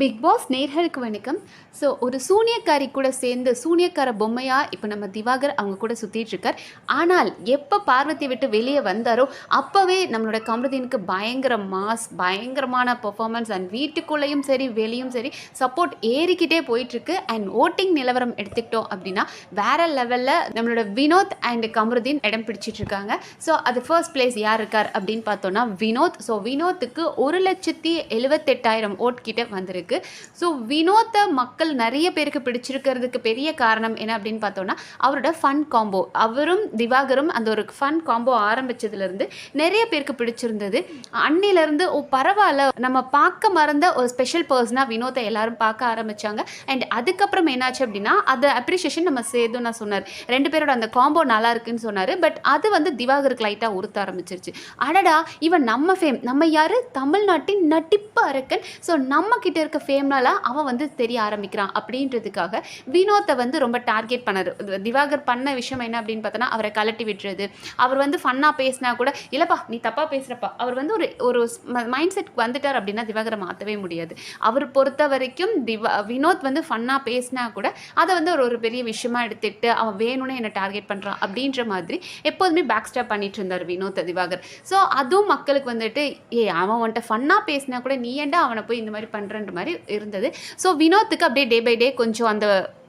Big pass நேர்களுக்கு வணக்கம். So ஒரு சூனியக்காரி கூட சேர்ந்து சூனியக்கார பொம்மையாக இப்போ நம்ம திவாகர் அவங்க கூட சுற்றிட்டு இருக்கார். ஆனால் எப்போ பார்வதி விட்டு வெளியே வந்தாரோ அப்போவே நம்மளோட கமருதீனுக்கு பயங்கர மாஸ் பயங்கரமான பர்ஃபார்மன்ஸ் அண்ட் வீட்டுக்குள்ளேயும் சரி வெளியும் சரி சப்போர்ட் ஏறிக்கிட்டே போயிட்டுருக்கு. அண்ட் ஓட்டிங் நிலவரம் எடுத்துக்கிட்டோம் அப்படின்னா வேற லெவலில் நம்மளோட வினோத் அண்ட் கமருதீன் இடம் பிடிச்சிட்டு இருக்காங்க. ஸோ அது ஃபர்ஸ்ட் பிளேஸ் யார் இருக்கார் அப்படின்னு பார்த்தோன்னா வினோத். ஸோ வினோத்துக்கு ஒரு லட்சத்தி எழுபத்தெட்டாயிரம் ஓட் கிட்ட வந்திருக்கு. ஸோ வினோத்தை மக்கள் நிறைய பேருக்கு பிடிச்சிருக்கிறதுக்கு பெரிய காரணம் என்ன அப்படின்னு பார்த்தோன்னா அவரோட ஃபன் காம்போ அவரும் திவாகரும் அந்த ஒரு ஃபன் காம்போ ஆரம்பிச்சதுலேருந்து நிறைய பேருக்கு பிடிச்சிருந்தது. அன்னிலேருந்து ஓ பரவாயில்ல. நம்ம பார்க்க மறந்த ஒரு ஸ்பெஷல் பர்சனாக வினோத்தை எல்லாரும் பார்க்க ஆரம்பித்தாங்க அண்ட் அதுக்கப்புறம் என்னாச்சு அப்படின்னா அதை அப்ரிஷியேஷன் நம்ம சேது நான் சொன்னார். ரெண்டு பேரோட அந்த காம்போ நல்லா இருக்குன்னு சொன்னார். பட் அது வந்து திவாகருக்கு லைட்டாக உறுத்த ஆரம்பிச்சிருச்சு. அடடா இவன் நம்ம ஃபேம் நம்ம யார்? தமிழ்நாட்டின் நட்டிப்பு அரக்கன். ஸோ நம்ம கிட்ட இருக்க ஃபேம்னால அவன் வந்து தெரிய ஆரம்பிக்கிறான் அப்படின்றதுக்காக வினோத்தை வந்து ரொம்ப டார்கெட் பண்ணாரு. திவாகர் பண்ண விஷயம் என்ன அப்படின்னு பார்த்தோன்னா அவரை கலட்டி விட்டுறது. அவர் வந்து ஃபன்னாக பேசினா கூட இல்லைப்பா நீ தப்பாக பேசுகிறப்பா அவர் வந்து ஒரு ஒரு மைண்ட் செட் வந்துட்டார் அப்படின்னா திவாகரை மாற்றவே முடியாது. அவர் பொறுத்த வரைக்கும் திவா வினோத் வந்து ஃபன்னாக பேசினா கூட அதை வந்து ஒரு ஒரு பெரிய விஷயமா எடுத்துட்டு அவன் வேணும்னு என்னை டார்கெட் பண்ணுறான் அப்படின்ற மாதிரி எப்போதுமே பேக் ஸ்டாப் பண்ணிட்டு இருந்தார் வினோத் திவாகர். ஸோ அதுவும் மக்களுக்கு வந்துட்டு ஏ அவன் வந்துட்டு ஃபன்னாக பேசினா கூட நீ ஏன்டா அவனை போய் இந்த மாதிரி பண்ணுறன்ற மாதிரி இருந்தது. ஸோ வினோத்துக்கு அப்படியே டே பை டே கொஞ்சம் அந்த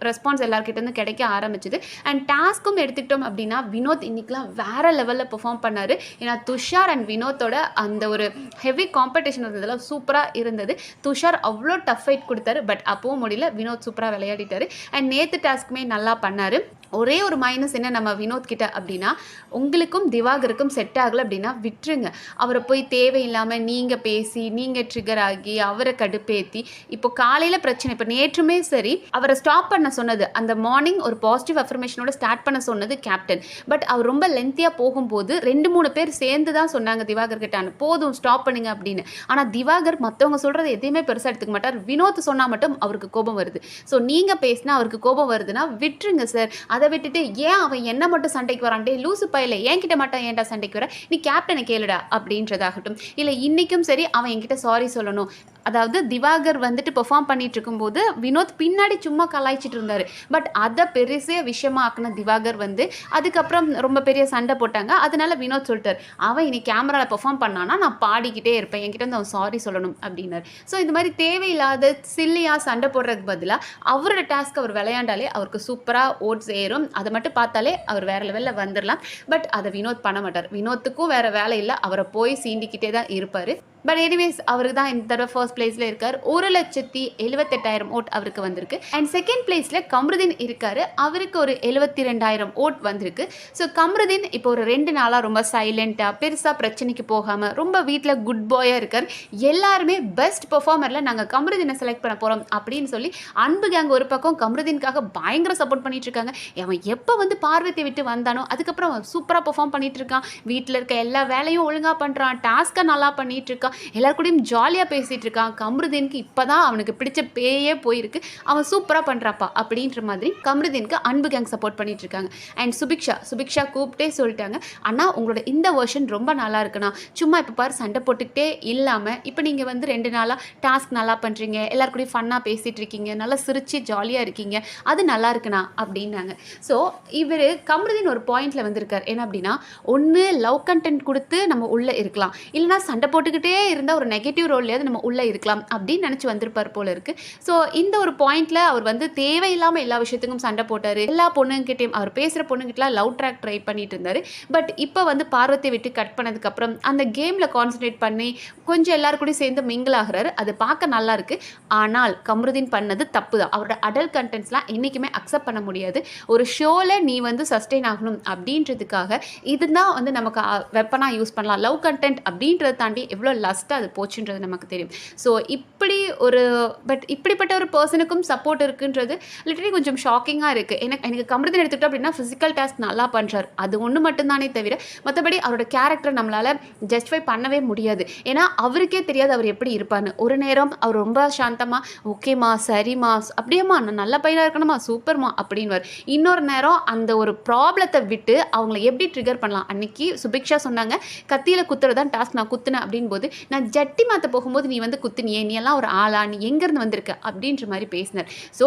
ரெஸ்பான்ஸ் எல்லாருக்கிட்டேருந்து கிடைக்க ஆரம்பிச்சுது. அண்ட் டாஸ்க்கும் எடுத்துக்கிட்டோம் அப்படின்னா வினோத் இன்றைக்கெலாம் வேற லெவலில் பெர்ஃபார்ம் பண்ணார். ஏன்னா துஷார் அண்ட் வினோத்தோட அந்த ஒரு ஹெவி காம்படிஷன் இருந்ததெல்லாம் சூப்பராக இருந்தது. துஷார் அவ்வளோ டஃப் ஃபைட் கொடுத்தாரு பட் அப்பவும் முடியல. வினோத் சூப்பராக விளையாடிட்டாரு. அண்ட் நேற்று டாஸ்க்குமே நல்லா பண்ணார். ஒரே ஒரு மைனஸ் என்ன நம்ம வினோத் கிட்ட அப்படின்னா உங்களுக்கும் திவாகருக்கும் செட் ஆகலை அப்படின்னா விட்டுருங்க. அவரை போய் தேவையில்லாமல் நீங்கள் பேசி நீங்கள் ட்ரிகர் ஆகி அவரை கடுப்பேற்றி இப்போ காலையில் பிரச்சனை இப்போ நேற்றுமே சரி அவரை ஸ்டாப் பண்ண சொன்னது. அந்த மார்னிங் ஒரு பாசிட்டிவ் அஃபர்மேஷனோட ஸ்டார்ட் பண்ண சொன்னது கேப்டன் பட் அவர் ரொம்ப லென்த்தியாக போகும்போது ரெண்டு மூணு பேர் சேர்ந்து தான் சொன்னாங்க திவாகர் கிட்ட. போதும் ஸ்டாப் பண்ணுங்க அப்படின்னு. ஆனால் திவாகர் மற்றவங்க சொல்கிறது எதையுமே பெருசாக எடுத்துக்க மாட்டார். வினோத் சொன்னால் மட்டும் அவருக்கு கோபம் வருது. ஸோ நீங்கள் பேசினா அவருக்கு கோபம் வருதுன்னா விட்டுருங்க சார் அதை விட்டுட்டு ஏன் அவன் என்ன மட்டும் சண்டைக்கு வரான்? டே லூசு பையில என்கிட்ட மட்டும் ஏன்டா சண்டைக்கு வர? நீ கேப்டனை கேளுடா அப்படின்றதாகட்டும். இல்லை இன்னைக்கும் சரி அவன் என்கிட்ட சாரி சொல்லணும். அதாவது திவாகர் வந்துட்டு பெர்ஃபார்ம் பண்ணிட்டு இருக்கும்போது வினோத் பின்னாடி சும்மா கலாய்ச்சிட்டு இருந்தார் பட் அதை பெருசே விஷயமா ஆக்குன திவாகர் வந்து அதுக்கப்புறம் ரொம்ப பெரிய சண்டை போட்டாங்க. அதனால வினோத் சொல்லிட்டார் அவன் இனி கேமராவில் பெர்ஃபார்ம் பண்ணானா நான் பாடிக்கிட்டே இருப்பேன். என்கிட்ட வந்து அவன் சாரி சொல்லணும் அப்படின்னாரு. ஸோ இந்த மாதிரி தேவையில்லாத சில்லியாக சண்டை போடுறதுக்கு பதிலாக அவரோட டாஸ்க் அவர் விளையாண்டாலே அவருக்கு சூப்பராக ஓட்ஸ் ஏறும். அதை மட்டும் பார்த்தாலே அவர் வேற லெவலில் வந்துடலாம் பட் அதை வினோத் பண்ண மாட்டார். வினோத்துக்கும் வேற வேலை இல்லை. அவரை போய் சீண்டிக்கிட்டே தான் இருப்பார். பட் எனிவேஸ் அவருக்கு தான் இந்த தடவை ஃபர்ஸ்ட் பிளேஸில் இருக்கார். ஒரு லட்சத்தி எழுபத்தெட்டாயிரம் ஓட் அவருக்கு வந்திருக்கு. அண்ட் செகண்ட் பிளேஸ் பிளேஸில் கம்ருதீன் இருக்கார். அவருக்கு ஒரு எழுபத்தி ரெண்டாயிரம் ஓட் வந்திருக்கு. ஸோ கம்ருதீன் இப்போ ஒரு ரெண்டு நாளாக ரொம்ப சைலண்ட்டாக பெருசாக பிரச்சனைக்கு போகாமல் ரொம்ப வீட்டில் குட் பாயாக இருக்கார். எல்லாருமே பெஸ்ட் பெர்ஃபார்மரில் நாங்கள் கம்ருதீனை செலக்ட் பண்ண போகிறோம் அப்படின்னு சொல்லி அன்பு கேங் ஒரு பக்கம் கம்ருதீனுக்காக பயங்கர சப்போர்ட் பண்ணிட்டு இருக்காங்க. அவன் எப்போ வந்து பார்வத்தை விட்டு வந்தானோ அதுக்கப்புறம் அவன் சூப்பராக பெர்ஃபார்ம் பண்ணிட்டு இருக்கான். வீட்டில் இருக்க எல்லா வேலையும் ஒழுங்காக பண்ணுறான் டாஸ்க்கை நல்லா பண்ணிட்டு இருக்கான். எல்லார் கூடயும் ஜாலியாக பேசிகிட்டு இருக்கான். கம்ருதீனுக்கு இப்போ தான் அவனுக்கு பிடிச்ச பேயே போயிருக்கு. அவன் சூப்பராக பண்ணுறாப்பா அப்படின்ற மாதிரி கம்ருதீனுக்கு அன்பு கேங் சப்போர்ட் பண்ணிட்டு இருக்காங்க அண்ட் சுபிக்ஷா சுபிக்ஷா கூப்பிட்டே சொல்லிட்டாங்க அண்ணா உங்களோட இந்த வெர்ஷன் ரொம்ப நல்லா இருக்குண்ணா. சும்மா இப்போ பாரு சண்டை போட்டுக்கிட்டே இல்லாமல் இப்போ நீங்கள் வந்து ரெண்டு நாளாக டாஸ்க் நல்லா பண்ணுறீங்க எல்லார் கூடயும் ஃபன்னாக பேசிகிட்டு இருக்கீங்க நல்லா சிரிச்சு ஜாலியாக இருக்கீங்க அது நல்லா இருக்குண்ணா அப்படின்னாங்க. ஸோ இவர் கம்ருதீன் ஒரு பாயிண்ட்ல வந்திருக்கார். என்ன அப்படின்னா ஒன்று லவ் கண்டென்ட் கொடுத்து நம்ம உள்ளே இருக்கலாம். இல்லைனா சண்டை போட்டுக்கிட்டே இருந்தால் ஒரு நெகட்டிவ் ரோல்லையாவது நம்ம உள்ளே இருக்கலாம் அப்படின்னு நினச்சி வந்திருப்பார் போல இருக்கு. ஸோ இந்த ஒரு பாயிண்ட்ல அவர் வந்து தேவை தேவையில்லாம எல்லா விஷயத்துக்கும் சண்டை போட்டார். எல்லா பொண்ணுங்கிட்டையும் அவர் பேசுகிற பொண்ணுங்கிட்டலாம் லவ் ட்ராக் ட்ரை பண்ணிட்டு இருந்தார். பட் இப்போ வந்து பார்வத்தை விட்டு கட் பண்ணதுக்கப்புறம் அந்த கேமில் கான்சன்ட்ரேட் பண்ணி கொஞ்சம் எல்லாரு கூடயும் சேர்ந்து மிங்கிள் ஆகிறாரு. அது பார்க்க நல்லா இருக்கு. ஆனால் கமருதீன் பண்ணது தப்பு தான் அவரோட அடல் கண்டென்ட்ஸ்லாம் என்றைக்குமே அக்செப்ட் பண்ண முடியாது. ஒரு ஷோவில் நீ வந்து சஸ்டெயின் ஆகணும் அப்படின்றதுக்காக இதுதான் வந்து நமக்கு வெப்பனாக யூஸ் பண்ணலாம். லவ் கண்டென்ட் அப்படின்றத தாண்டி எவ்வளோ லஸ்ட்டாக அது போச்சுன்றது நமக்கு தெரியும். ஸோ இப்படி ஒரு பட் இப்படிப்பட்ட ஒரு பர்சனுக்கும் சப்போர்ட் இருக்குன்றது லிட்டரி கொஞ்சம் ஷாக்கிங்காக இருக்குது எனக்கு எனக்கு கமருதன் எடுத்துக்கிட்டோம் அப்படின்னா ஃபிசிக்கல் டாஸ்க் நல்லா பண்ணுறாரு அது ஒன்று மட்டும்தானே தவிர மற்றபடி அவரோட கேரக்டர் நம்மளால் ஜஸ்டிஃபை பண்ணவே முடியாது. ஏன்னா அவருக்கே தெரியாது அவர் எப்படி இருப்பார்னு. ஒரு நேரம் அவர் ரொம்ப சாந்தமாக ஓகேம்மா சரிம்மா அப்படியேம்மா நான் நல்ல பையனாக இருக்கணுமா? சூப்பர்மா அப்படின்வார் இன்னொரு நேரம் அந்த ஒரு ப்ராப்ளத்தை விட்டு அவங்கள எப்படி ட்ரிகர் பண்ணலாம்? அன்னைக்கு சுபிக்ஷா சொன்னாங்க கத்தியில் குத்துறதான் டாஸ்க் நான் குத்துனேன். அப்படின் போது நான் ஜட்டி மாற்ற போகும்போது நீ வந்து குத்துனியே. நீ எல்லாம் ஒரு ஆளா? நீ எங்கேருந்து வந்திருக்க? அப்படின்ற மாதிரி பேசினார். ஸோ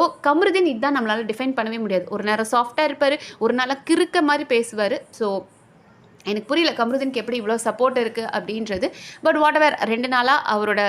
கமருதீன் தான் நம்மளால் டிஃபைன் பண்ணவே முடியாது. ஒரு நேரம் சாஃப்டாக இருப்பார் ஒரு நாளாக கிறுக்க மாதிரி பேசுவார். ஸோ எனக்கு புரியல கமருதீனுக்கு எப்படி இவ்வளோ சப்போர்ட் இருக்குது அப்படின்றது. பட் வாட் எவர் ரெண்டு நாளாக அவரோட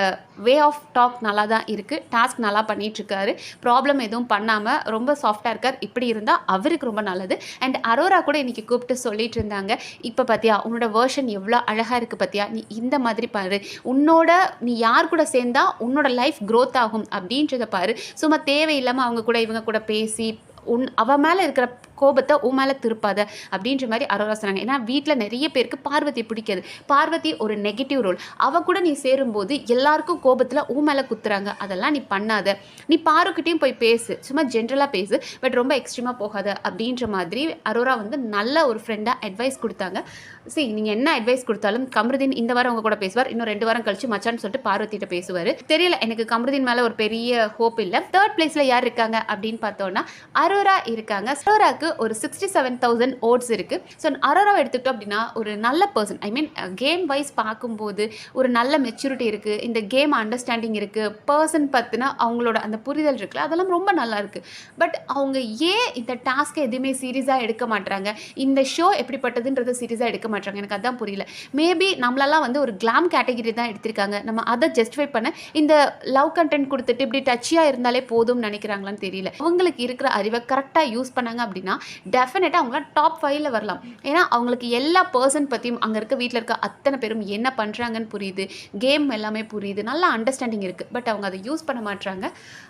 வே ஆஃப் டாக் நல்லா தான் இருக்குது டாஸ்க் நல்லா பண்ணிகிட்ருக்காரு ப்ராப்ளம் எதுவும் பண்ணாமல் ரொம்ப சாஃப்டாக இருக்கார். இப்படி இருந்தால் அவருக்கு ரொம்ப நல்லது. அண்ட் அரோரா கூட இன்றைக்கி கூப்பிட்டு சொல்லிட்டு இருந்தாங்க. இப்போ பார்த்தியா உன்னோட வேர்ஷன் எவ்வளோ அழகாக இருக்குது பார்த்தியா நீ இந்த மாதிரி பாரு. உன்னோட நீ யார் கூட சேர்ந்தா உன்னோட லைஃப் க்ரோத் ஆகும் அப்படின்றத பாரு. சும்மா தேவையில்லாமல் அவங்க கூட இவங்க கூட பேசி உன் அவன் மேலே இருக்கிற கோபத்தை உன் மேலே திருப்பாத அப்படின்ற மாதிரி அரோரா சொன்னாங்க. ஏன்னா வீட்டில் நிறைய பேருக்கு பார்வதி பிடிக்காது. பார்வதி ஒரு நெகட்டிவ் ரோல் அவ கூட நீ சேரும்போது எல்லாருக்கும் கோபத்தில் உன் மேலே குத்துறாங்க. அதெல்லாம் நீ பண்ணாத. நீ பாருக்கிட்டையும் போய் பேசு. சும்மா ஜென்ரலாக பேசு. பட் ரொம்ப எக்ஸ்ட்ரீமாக போகாத அப்படின்ற மாதிரி அரோரா வந்து நல்ல ஒரு ஃப்ரெண்டாக அட்வைஸ் கொடுத்தாங்க. சரி நீங்கள் என்ன அட்வைஸ் கொடுத்தாலும் கமருதீன் இந்த வாரம் அவங்க கூட பேசுவார். இன்னும் ரெண்டு வாரம் கழிச்சு மச்சான்னு சொல்லிட்டு பார்வதிட்ட பேசுவார். தெரியல எனக்கு கமருதீன் மேலே ஒரு பெரிய ஹோப் இல்லை. தேர்ட் பிளேஸில் யார் இருக்காங்க அப்படின்னு பார்த்தோன்னா அரோரா இருக்காங்க. அரோராக்கு ஒரு சிக்ஸ்டி செவன் தௌசண்ட் ஓட்ஸ் இருக்குது ஸோ அரோராவை எடுத்துக்கிட்டோம் அப்படின்னா ஒரு நல்ல person I mean game wise பார்க்கும்போது ஒரு நல்ல மெச்சூரிட்டி இருக்குது இந்த கேம் அண்டர்ஸ்டாண்டிங் இருக்குது பர்சன் பற்றினா அவங்களோட அந்த புரிதல் இருக்குல்ல அதெல்லாம் ரொம்ப நல்லா இருக்குது பட் அவங்க ஏன் இந்த டாஸ்க்கை எதுவுமே சீரியஸாக எடுக்க மாட்டுறாங்க இந்த ஷோ எப்படிப்பட்டதுன்றத சீரியஸாக எடுக்க மாட்டுறாங்க எனக்கு அதான் புரியல. மேபி நம்மளெல்லாம் வந்து ஒரு கிளாம் கேட்டகரி தான் எடுத்திருக்காங்க. நம்ம அதை ஜஸ்டிஃபை பண்ண இந்த லவ் கண்டென்ட் கொடுத்துட்டு இப்படி டச்சியாக இருந்தாலே போதும்னு நினைக்கிறாங்களான்னு தெரியல. அவங்களுக்கு இருக்கிற அறிவை கரெக்டாக யூஸ் பண்ணாங்க அப்படின்னா டெஃபினட்டாக அவங்களாம் டாப் ஃபைவ்ல வரலாம். ஏன்னா அவங்களுக்கு எல்லா பர்சன் பற்றியும் அங்கே இருக்க வீட்டில் இருக்க அத்தனை பேரும் என்ன பண்ணுறாங்கன்னு புரியுது. கேம் எல்லாமே புரியுது. நல்ல அண்டர்ஸ்டாண்டிங் இருக்குது பட் அவங்க அதை யூஸ் பண்ண மாட்டாங்க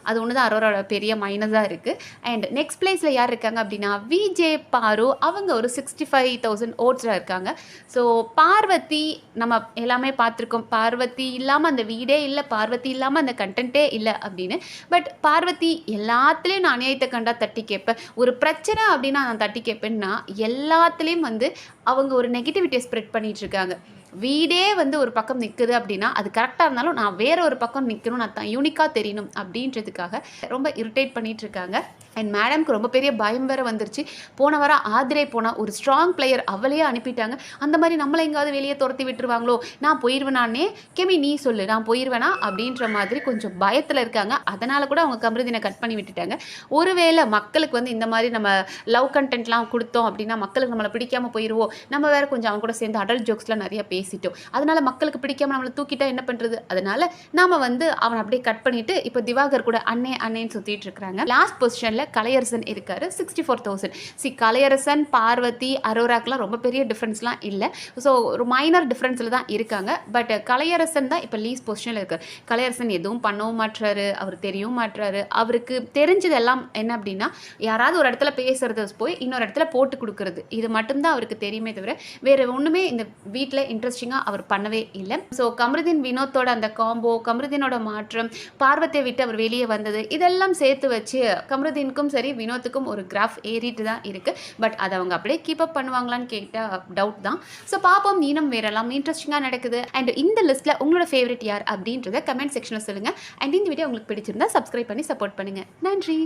அது ஒன்று தான் அரோரோட பெரிய மைனஸாக இருக்குது அண்ட் நெக்ஸ்ட் பிளேஸில் யார் இருக்காங்க அப்படின்னா விஜே பாரு அவங்க ஒரு சிக்ஸ்டி ஃபைவ் தௌசண்ட் ஓட்ஸில் இருக்காங்க. ஸோ பார்வதி நம்ம எல்லாமே பார்த்துருக்கோம். பார்வதி இல்லாமல் அந்த வீடே இல்லை. பார்வதி இல்லாமல் அந்த கண்டென்ட்டே இல்லை அப்படின்னு. பட் பார்வதி எல்லாத்துலேயும் நான் அநியாயத்தை கண்டா தட்டி கேட்பேன். ஒரு பிரச்சனை அப்படின்னா நான் தட்டி கேட்பேன்னா எல்லாத்துலேயும் வந்து அவங்க ஒரு நெகட்டிவிட்டியை ஸ்ப்ரெட் பண்ணிட்டு இருக்காங்க வீடே வந்து ஒரு பக்கம் நிற்குது அப்படின்னா அது கரெக்டாக இருந்தாலும் நான் வேற ஒரு பக்கம் நிற்கணும் நான் தான் யூனிக்காக தெரியணும் அப்படின்றதுக்காக ரொம்ப இரிட்டேட் பண்ணிகிட்டு இருக்காங்க அண்ட் மேடம்க்கு ரொம்ப பெரிய பயம் வேற வந்துருச்சு. போன வாரம் ஆதிரே போனால் ஒரு ஸ்ட்ராங் பிளேயர் அவளையே அனுப்பிட்டாங்க. அந்த மாதிரி நம்மளை எங்காவது வெளியே துரத்தி விட்டுருவாங்களோ? நான் போயிடுவேனானே கெமி நீ சொல்லு. நான் போயிடுவேனா அப்படின்ற மாதிரி கொஞ்சம் பயத்தில் இருக்காங்க. அதனால் கூட அவங்க கமருதினை கட் பண்ணி விட்டுட்டாங்க. ஒருவேளை மக்களுக்கு வந்து இந்த மாதிரி நம்ம லவ் கண்டென்ட்லாம் கொடுத்தோம் அப்படின்னா மக்களுக்கு நம்மளை பிடிக்காம போயிடுவோம் நம்ம வேற கொஞ்சம் அவங்க கூட சேர்ந்து அடல்ட் ஜோக்ஸ்லாம் நிறைய பேசிட்டோம். அதனால மக்களுக்கு பிடிக்காம நம்மளை தூக்கிட்டா என்ன பண்ணுறது அதனால நாம வந்து அவனை அப்படியே கட் பண்ணிட்டு இப்போ திவாகர் கூட அண்ணே அண்ணேன்னு சுற்றிட்டு இருக்கிறாங்க. லாஸ்ட் பொசிஷனில் கலையரசன் இருக்கார் சிக்ஸ்டி ஃபோர் தௌசண்ட் சி கலையரசன் பார்வதி அரோராக்கெலாம் ரொம்ப பெரிய டிஃப்ரென்ஸ்லாம் இல்லை. ஸோ ஒரு மைனர் டிஃப்ரென்ஸில் தான் இருக்காங்க. பட் கலையரசன் தான் இப்போ லீஸ் பொசிஷனில் இருக்கார். கலையரசன் எதுவும் பண்ணவும் மாட்டுறாரு அவர் தெரியவும் மாட்டுறாரு அவருக்கு தெரிஞ்சது எல்லாம் என்ன அப்படின்னா யாராவது ஒரு இடத்துல பேசுறது போய் இன்னொரு இடத்துல போட்டு கொடுக்குறது. இது மட்டும்தான் அவருக்கு தெரியுமே தவிர வேறு ஒன்றுமே இந்த வீட்டில் இன்ட்ரெஸ்டிங்காக அவர் பண்ணவே இல்லை. ஸோ கமருதீன் வினோத்தோட அந்த காம்போ கமருதீனோட மாற்றம் பார்வத்தை விட்டு அவர் வெளியே வந்தது இதெல்லாம் சேர்த்து வச்சு கமருதீன் கமருதீனுக்கும் சரி வினோத்துக்கும் ஒரு கிராஃப் ஏறிட்டு தான் இருக்குது பட் அதை அவங்க அப்படியே கீப் அப் பண்ணுவாங்களான்னு கேட்டால் டவுட் தான். ஸோ பார்ப்போம் நீனம் வேறெல்லாம் இன்ட்ரெஸ்டிங்காக நடக்குது. அண்ட் இந்த லிஸ்ட்டில் உங்களோட ஃபேவரட் யார் அப்படின்றத கமெண்ட் செக்ஷனில் சொல்லுங்கள் அண்ட் இந்த வீடியோ உங்களுக்கு பிடிச்சிருந்தா சப்ஸ்கிரைப் பண்ணி சப்போர்ட் பண்ணுங்கள் நன்றி!